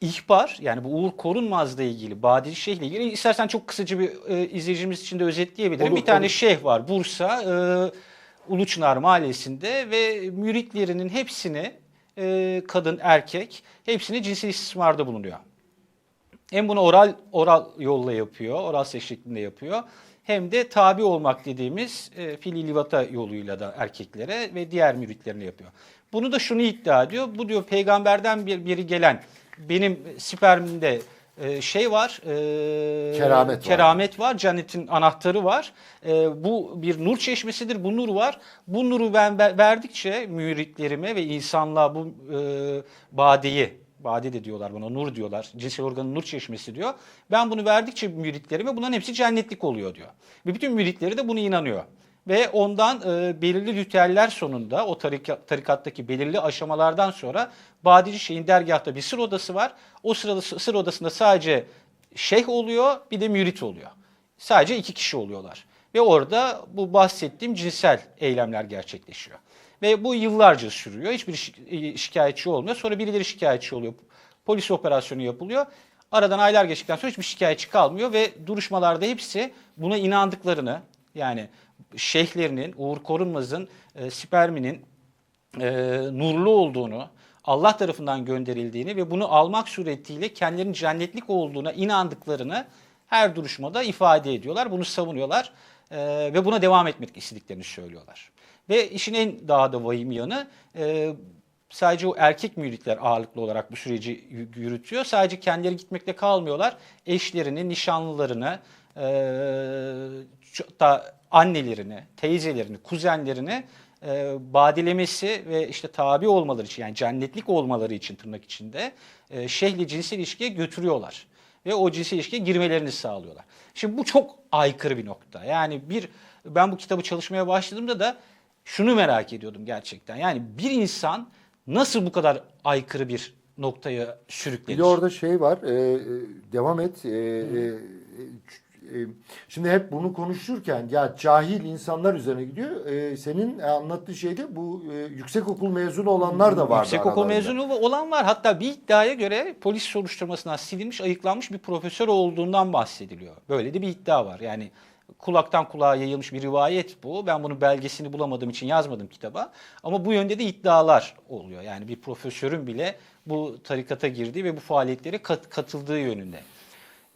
ihbar yani bu Uğur Korunmaz'la ilgili, Badil Şeyh'le ilgili istersen çok kısaca bir e, izleyicimiz için de özetleyebilirim. Olur, bir tane olur. şeyh var Bursa, e, Uluçınar Mahallesi'nde ve müritlerinin hepsini e, kadın, erkek hepsini cinsel istismarda bulunuyor. Hem bunu oral oral yolla yapıyor, oral seks şeklinde yapıyor. Hem de tabi olmak dediğimiz e, fili livata yoluyla da erkeklere ve diğer müritlerine yapıyor. Bunu da şunu iddia ediyor. Bu diyor peygamberden bir biri gelen benim spermimde e, şey var. e, Keramet var. Keramet var. Cennetin anahtarı var. E, bu bir nur çeşmesidir. Bu nur var. Bu nuru ben ver- verdikçe müritlerime ve insanlığa bu e, badeyi Bade de diyorlar buna, nur diyorlar. Cinsel organın nur çeşmesi diyor. Ben bunu verdikçe müritlerime bunların hepsi cennetlik oluyor diyor. Ve bütün müritleri de buna inanıyor. Ve ondan e, belirli ritüeller sonunda o tarika- tarikattaki belirli aşamalardan sonra Badici Şeyh'in dergahta bir sır odası var. O sırada, sır odasında sadece şeyh oluyor bir de mürit oluyor. Sadece iki kişi oluyorlar. Ve orada bu bahsettiğim cinsel eylemler gerçekleşiyor. Ve bu yıllarca sürüyor. Hiçbir şi- şikayetçi olmuyor. Sonra birileri şikayetçi oluyor. Polis operasyonu yapılıyor. Aradan aylar geçtikten sonra hiçbir şikayetçi kalmıyor ve duruşmalarda hepsi buna inandıklarını yani şeyhlerinin, Uğur Korunmaz'ın e, sperminin e, nurlu olduğunu, Allah tarafından gönderildiğini ve bunu almak suretiyle kendilerinin cennetlik olduğuna inandıklarını her duruşmada ifade ediyorlar. Bunu savunuyorlar e, ve buna devam etmek istediklerini söylüyorlar. Ve işin en daha da vahim yanı e, sadece o erkek müritler ağırlıklı olarak bu süreci yürütüyor. Sadece kendileri gitmekle kalmıyorlar. Eşlerini, nişanlılarını, e, da annelerini, teyzelerini, kuzenlerini e, badilemesi ve işte tabi olmaları için yani cennetlik olmaları için tırnak içinde e, şeyhle cinsel ilişkiye götürüyorlar. Ve o cinsel ilişkiye girmelerini sağlıyorlar. Şimdi bu çok aykırı bir nokta. Yani bir ben bu kitabı çalışmaya başladığımda da şunu merak ediyordum gerçekten. Yani bir insan nasıl bu kadar aykırı bir noktaya Bir sürüklenir? de orada şey var. e, e, devam et. E, e, şimdi hep bunu konuşurken ya cahil insanlar üzerine gidiyor. E, senin anlattığın şeyde bu e, yüksekokul mezunu olanlar da vardı. Yüksekokul mezunu olan var. Hatta bir iddiaya göre polis soruşturmasından silinmiş, ayıklanmış bir profesör olduğundan bahsediliyor. Böyle de bir iddia var. Yani kulaktan kulağa yayılmış bir rivayet bu. Ben bunun belgesini bulamadığım için yazmadım kitaba. Ama bu yönde de iddialar oluyor. Yani bir profesörün bile bu tarikata girdiği ve bu faaliyetlere kat- katıldığı yönünde.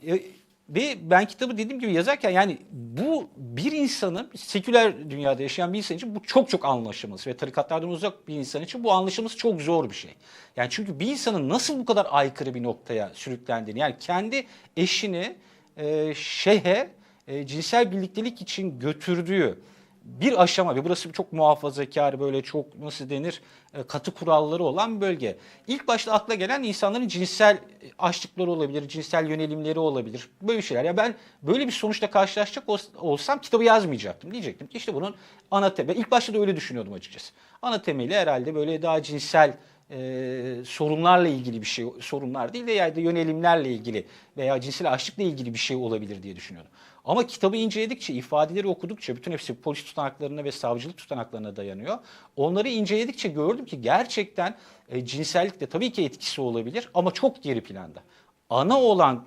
E, Ve ben kitabı dediğim gibi yazarken yani bu bir insanın seküler dünyada yaşayan bir insan için bu çok çok anlaşılması ve tarikatlardan uzak bir insan için bu anlaşılması çok zor bir şey. Yani çünkü bir insanın nasıl bu kadar aykırı bir noktaya sürüklendiğini yani kendi eşini e, şeyhe e, cinsel birliktelik için götürdüğü bir aşama ve burası çok muhafazakar böyle çok nasıl denir e, katı kuralları olan bölge. İlk başta akla gelen insanların cinsel açlıkları olabilir, cinsel yönelimleri olabilir. Böyle şeyler. Ya ben böyle bir sonuçla karşılaşacak ols- olsam kitabı yazmayacaktım. Diyecektim ki işte bunun ana temeli. İlk başta da öyle düşünüyordum açıkçası. Ana temeli herhalde böyle daha cinsel e, sorunlarla ilgili bir şey, sorunlar değil de ya da yönelimlerle ilgili veya cinsel açlıkla ilgili bir şey olabilir diye düşünüyordum. Ama kitabı inceledikçe, ifadeleri okudukça, bütün hepsi polis tutanaklarına ve savcılık tutanaklarına dayanıyor. Onları inceledikçe gördüm ki gerçekten e, cinsellik de tabii ki etkisi olabilir ama çok geri planda. Ana olan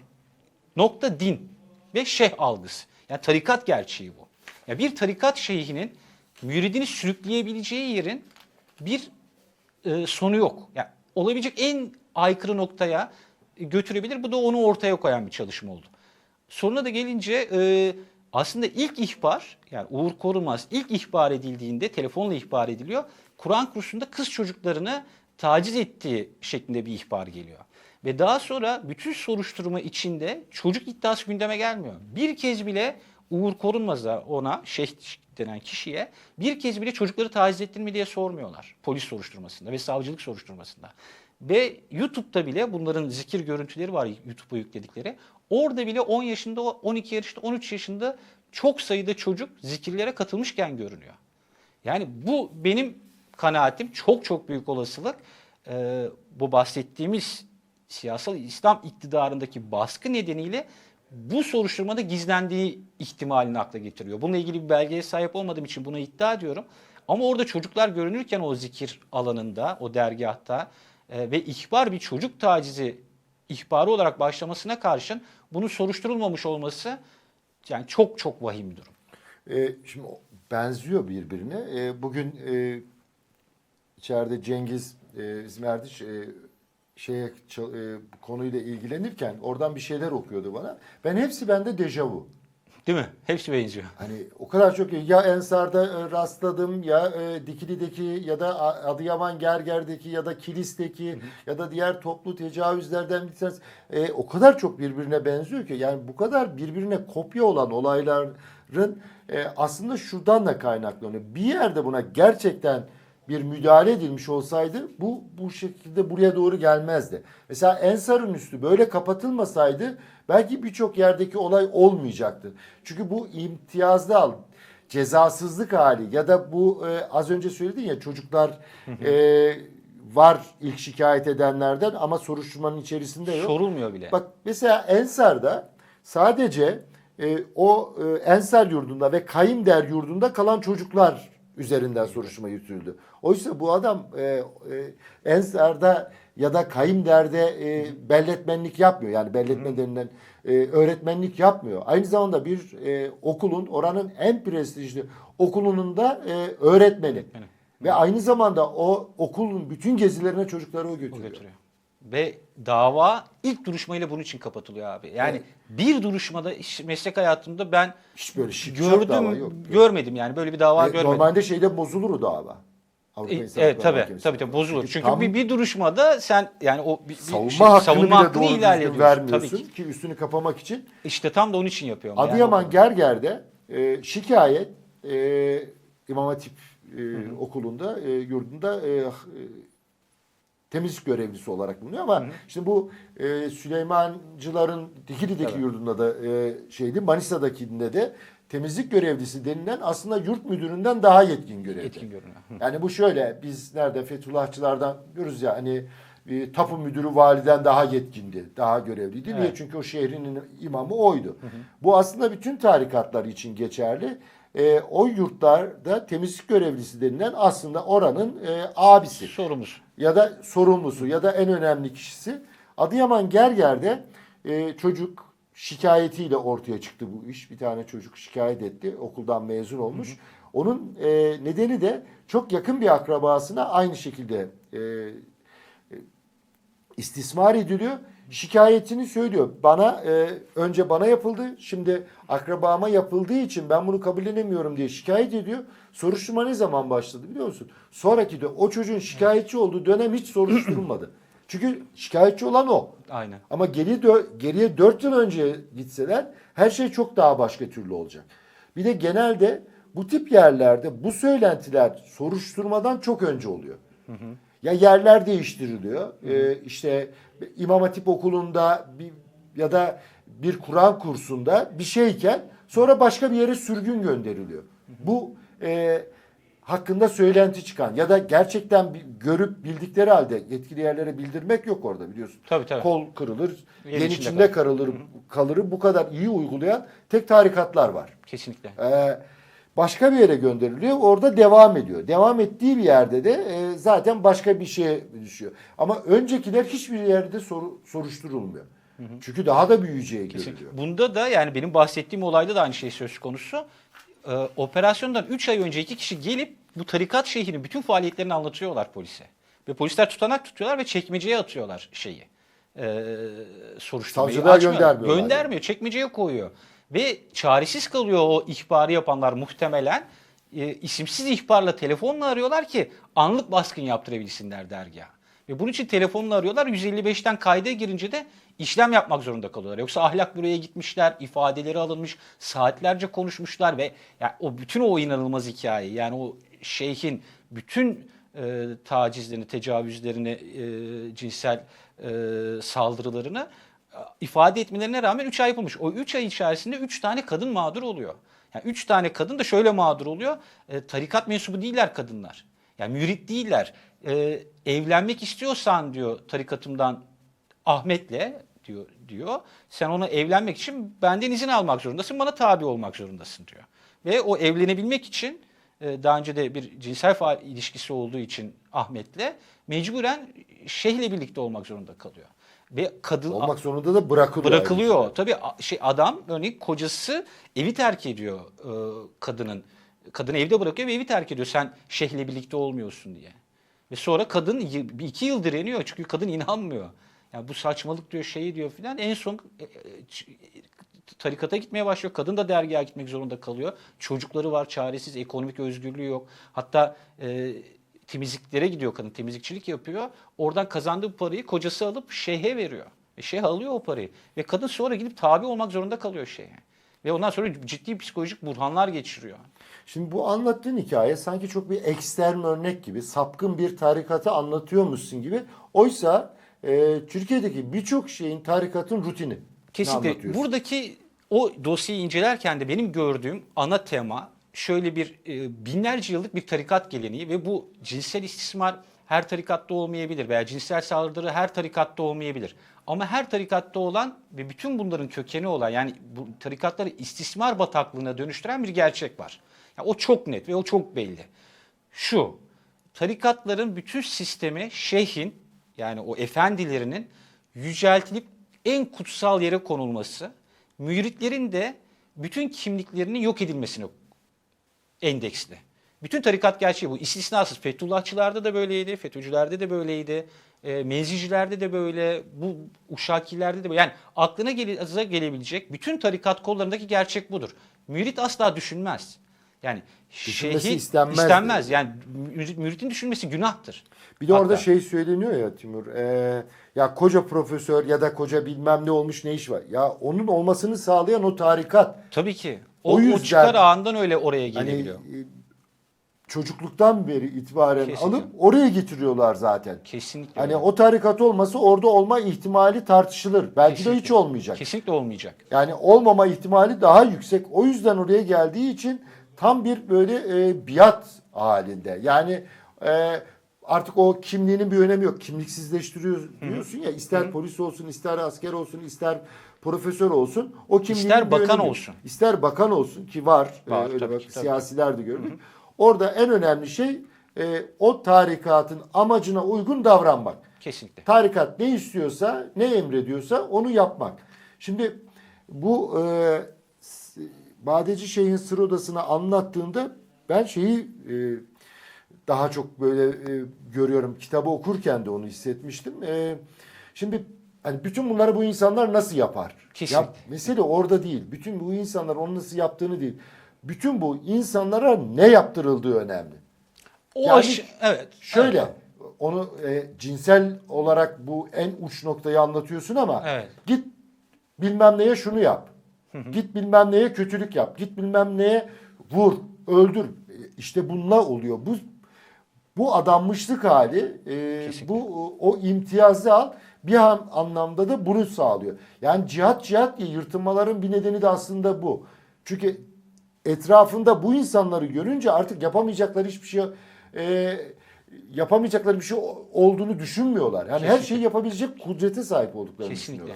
nokta din ve şeyh algısı. Yani tarikat gerçeği bu. Ya bir tarikat şeyhinin müridini sürükleyebileceği yerin bir e, sonu yok. Yani olabilecek en aykırı noktaya e, götürebilir. Bu da onu ortaya koyan bir çalışma oldu. Sonuna da gelince e, aslında ilk ihbar yani Uğur Korunmaz ilk ihbar edildiğinde telefonla ihbar ediliyor. Kur'an kursunda kız çocuklarını taciz ettiği şeklinde bir ihbar geliyor. Ve daha sonra bütün soruşturma içinde çocuk iddiası gündeme gelmiyor. Bir kez bile Uğur Korunmaz'a ona şeyh denen kişiye bir kez bile çocukları taciz ettin mi diye sormuyorlar. Polis soruşturmasında ve savcılık soruşturmasında. Ve YouTube'da bile bunların zikir görüntüleri var YouTube'a yükledikleri. Orada bile 10 yaşında, 12 yaşında, 13 yaşında çok sayıda çocuk zikirlere katılmışken görünüyor. Yani bu benim kanaatim çok çok büyük olasılık e, bu bahsettiğimiz siyasal İslam iktidarındaki baskı nedeniyle bu soruşturmada gizlendiği ihtimalini akla getiriyor. Bununla ilgili bir belgeye sahip olmadığım için buna iddia ediyorum. Ama orada çocuklar görünürken o zikir alanında, o dergahta e, ve ihbar bir çocuk tacizi ihbarı olarak başlamasına karşın bunun soruşturulmamış olması yani çok çok vahim bir durum. E, şimdi benziyor birbirine. E, bugün e, içeride Cengiz e, bizim Erdiş e, şeye e, konuyla ilgilenirken oradan bir şeyler okuyordu bana. Ben hepsi bende dejavu. Değil mi? Hepsi benziyor. Hani o kadar çok ya Ensar'da e, rastladım ya e, Dikili'deki ya da Adıyaman Gerger'deki ya da Kilis'teki ya da diğer toplu tecavüzlerden bir tanesi. E, o kadar çok birbirine benziyor ki yani bu kadar birbirine kopya olan olayların e, aslında şuradan da kaynaklanıyor. Bir yerde buna gerçekten bir müdahale edilmiş olsaydı bu bu şekilde buraya doğru gelmezdi. Mesela Ensar'ın üstü böyle kapatılmasaydı belki birçok yerdeki olay olmayacaktı. Çünkü bu imtiyazlı al cezasızlık hali ya da bu e, az önce söyledin ya çocuklar e, var ilk şikayet edenlerden ama soruşturmanın içerisinde yok. Sorulmuyor bile. Bak mesela Ensar'da sadece e, o e, Ensar yurdunda ve Kayımder yurdunda kalan çocuklar üzerinden soruşturma yürütüldü. Oysa bu adam e, e, Ensar'da ya da Kayımder'de e, belletmenlik yapmıyor. Yani belletme denilen e, öğretmenlik yapmıyor. Aynı zamanda bir e, okulun oranın en prestijli okulunun da e, öğretmeni. Ve aynı zamanda o okulun bütün gezilerine çocukları o O götürüyor. Ve dava ilk duruşmayla bunun için kapatılıyor abi. Yani Evet. bir duruşmada iş- meslek hayatımda ben Hiç böyle şak gördüm, dava yok. görmedim yani böyle bir dava E, görmedim. Normalde şeyde bozulur o dava. Avrupa E, evet Mahkemesi'nde. tabii tabii bozulur. Çünkü tam bir, bir duruşmada sen yani o bir, savunma şey- hakkını savunma bile hakkını ihlal düzgün ediyorsun. vermiyorsun Tabii ki. ki üstünü kapamak için. İşte tam da onun için yapıyorum. yani. Adıyaman Gerger'de e, şikayet e, İmam Hatip e, okulunda e, yurdunda e, temizlik görevlisi olarak bulunuyor ama şimdi bu e, Süleymancıların Dikili'deki Evet. yurdunda da e, şeydi Manisa'dakinde de temizlik görevlisi denilen aslında yurt müdüründen daha yetkin görevli. etkin görünüyor. Hı. Yani bu şöyle biz nerede Fethullahçılardan görürüz ya hani e, tapu müdürü validen daha yetkindi, daha görevliydi. Niye? Evet. Çünkü o şehrinin imamı oydu. Bu aslında bütün tarikatlar için geçerli. E, o yurtlarda temizlik görevlisi denilen aslında oranın e, abisi Sorumuz. ya da sorumlusu ya da en önemli kişisi. Adıyaman Gerger'de e, çocuk şikayetiyle ortaya çıktı bu iş. Bir tane çocuk şikayet etti. Okuldan mezun olmuş. Onun e, nedeni de çok yakın bir akrabasına aynı şekilde e, e, istismar ediliyor. Şikayetini söylüyor. Bana e, önce bana yapıldı. Şimdi akrabama yapıldığı için ben bunu kabullenemiyorum diye şikayet ediyor. Soruşturma ne zaman başladı biliyor musun? Sonraki de o çocuğun şikayetçi olduğu dönem hiç soruşturulmadı. Çünkü şikayetçi olan o. Aynen. Ama geri dö- geriye 4 yıl önce gitseler her şey çok daha başka türlü olacak. Bir de genelde bu tip yerlerde bu söylentiler soruşturmadan çok önce oluyor. Ya yerler değiştiriliyor. Ee, işte İmam Hatip okulunda bir, ya da bir Kur'an kursunda bir şeyken sonra başka bir yere sürgün gönderiliyor. Bu e, hakkında söylenti çıkan ya da gerçekten görüp bildikleri halde yetkili yerlere bildirmek yok orada biliyorsun. Tabii, tabii. Kol kırılır, yen içinde içinde kalır, kalırı bu kadar iyi uygulayan tek tarikatlar var. Kesinlikle. Ee, başka bir yere gönderiliyor. Orada devam ediyor. Devam ettiği bir yerde de e, zaten başka bir şeye düşüyor. Ama öncekiler hiçbir yerde soru, soruşturulmuyor. Çünkü daha da büyüyeceği Kesinlikle. görülüyor. Bunda da yani benim bahsettiğim olayda da aynı şey söz konusu. Ee, operasyondan 3 ay önce iki kişi gelip bu tarikat şeyhinin bütün faaliyetlerini anlatıyorlar polise. Ve polisler tutanak tutuyorlar ve çekmeceye atıyorlar şeyi. Ee, soruşturmayı. Savcılığa Açmıyor. göndermiyorlar Göndermiyor. Çekmeceye koyuyor. Ve çaresiz kalıyor o ihbarı yapanlar muhtemelen. E, isimsiz ihbarla telefonla arıyorlar ki anlık baskın yaptırabilsinler dergaha. Ve bunun için telefonla arıyorlar. 155'ten kayda girince de işlem yapmak zorunda kalıyorlar. Yoksa ahlak buraya gitmişler, ifadeleri alınmış, saatlerce konuşmuşlar ve yani o bütün o inanılmaz hikaye yani o şeyhin bütün e, tacizlerini, tecavüzlerini, e, cinsel e, saldırılarını ifade etmelerine rağmen 3 ay yapılmış. O 3 ay içerisinde 3 tane kadın mağdur oluyor. Yani 3 tane kadın da şöyle mağdur oluyor. E, tarikat mensubu değiller kadınlar. Yani mürit değiller. E, evlenmek istiyorsan diyor tarikatımdan Ahmet'le diyor diyor. Sen ona evlenmek için benden izin almak zorundasın. Bana tabi olmak zorundasın diyor. Ve o evlenebilmek için e, daha önce de bir cinsel ilişkisi olduğu için Ahmet'le mecburen şeyhle birlikte olmak zorunda kalıyor. Ve kadın Olmak zorunda da bırakılıyor. bırakılıyor. Tabii şey adam örneğin kocası evi terk ediyor e, kadının. Kadını evde bırakıyor ve evi terk ediyor. Sen şeyhle birlikte olmuyorsun diye. Ve sonra kadın iki yıl direniyor çünkü kadın inanmıyor. Yani bu saçmalık diyor şey diyor filan. En son e, e, tarikata gitmeye başlıyor. Kadın da dergaha gitmek zorunda kalıyor. Çocukları var çaresiz, ekonomik özgürlüğü yok. Hatta e, temizliklere gidiyor kadın, temizlikçilik yapıyor. Oradan kazandığı parayı kocası alıp şeyhe veriyor. E şeyh alıyor o parayı. Ve kadın sonra gidip tabi olmak zorunda kalıyor şeyhe. Ve ondan sonra ciddi psikolojik burhanlar geçiriyor. Şimdi bu anlattığın hikaye sanki çok bir ekstrem örnek gibi, sapkın bir tarikatı anlatıyormuşsun gibi. Oysa e, Türkiye'deki birçok şeyin tarikatın rutini. Kesinlikle. Buradaki o dosyayı incelerken de benim gördüğüm ana tema şöyle bir e, binlerce yıllık bir tarikat geleneği ve bu cinsel istismar her tarikatta olmayabilir veya cinsel saldırı her tarikatta olmayabilir. Ama her tarikatta olan ve bütün bunların kökeni olan yani bu tarikatları istismar bataklığına dönüştüren bir gerçek var. Yani o çok net ve o çok belli. Şu, tarikatların bütün sistemi şeyhin yani o efendilerinin yüceltilip en kutsal yere konulması, müritlerin de bütün kimliklerinin yok edilmesine endeksli. Bütün tarikat gerçeği bu. İstisnasız. Fethullahçılarda da böyleydi, FETÖ'cülerde de böyleydi, e, menzicilerde de böyle, bu uşakilerde de böyle. Yani aklına gele, gelebilecek bütün tarikat kollarındaki gerçek budur. Mürit asla düşünmez. Yani Düşünmesi istenmez istenmez. Yani mürit- müritin düşünmesi günahtır. Bir de orada Hatta. şey söyleniyor ya Timur. e, ya koca profesör ya da koca bilmem ne olmuş ne iş var. Ya onun olmasını sağlayan o tarikat. Tabii ki. O O, o, yüzden- çıkar ağından öyle oraya Hani gelebiliyor. e, çocukluktan beri itibaren Kesinlikle. alıp oraya getiriyorlar zaten. Kesinlikle. Hani öyle. o tarikat olması orada olma ihtimali tartışılır. Belki de hiç Kesinlikle. olmayacak. Kesinlikle olmayacak. Yani olmama ihtimali daha yüksek. O yüzden oraya geldiği için tam bir böyle e, biat halinde. Yani e, artık o kimliğinin bir önemi yok. Kimliksizleştiriyor diyorsun ya. ister polis olsun, ister asker olsun, ister profesör olsun. O kimliğinin İster bakan önemi yok. olsun. İster bakan olsun ki var. E, Var, öyle tabii bak, tabii. siyasiler de gördük. Orada en önemli şey e, o tarikatın amacına uygun davranmak. Kesinlikle. Tarikat ne istiyorsa, ne emrediyorsa onu yapmak. Şimdi bu e, Badeci Şeyh'in sır odasını anlattığında ben şeyi e, daha çok böyle e, görüyorum. Kitabı okurken de onu hissetmiştim. E, şimdi hani bütün bunları bu insanlar nasıl yapar? Kesinlikle. Ya, mesele orada değil. Bütün bu insanlar onu nasıl yaptığını değil. Bütün bu insanlara ne yaptırıldığı önemli. O Yani aşı- evet. Şöyle Evet. onu e, cinsel olarak bu en uç noktayı anlatıyorsun ama Evet. git bilmem neye şunu yap. Git bilmem neye kötülük yap. Git bilmem neye vur, öldür. E, İşte bununla oluyor. Bu bu adanmışlık hali, e, Kesinlikle. bu o imtiyazı al bir an, anlamda da bunu sağlıyor. Yani cihat cihat diye yırtınmaların bir nedeni de aslında bu. Çünkü etrafında bu insanları görünce artık yapamayacakları hiçbir şey e, yapamayacakları bir şey olduğunu düşünmüyorlar. Yani her şeyi yapabilecek kudrete sahip olduklarını Kesinlikle. düşünüyorlar.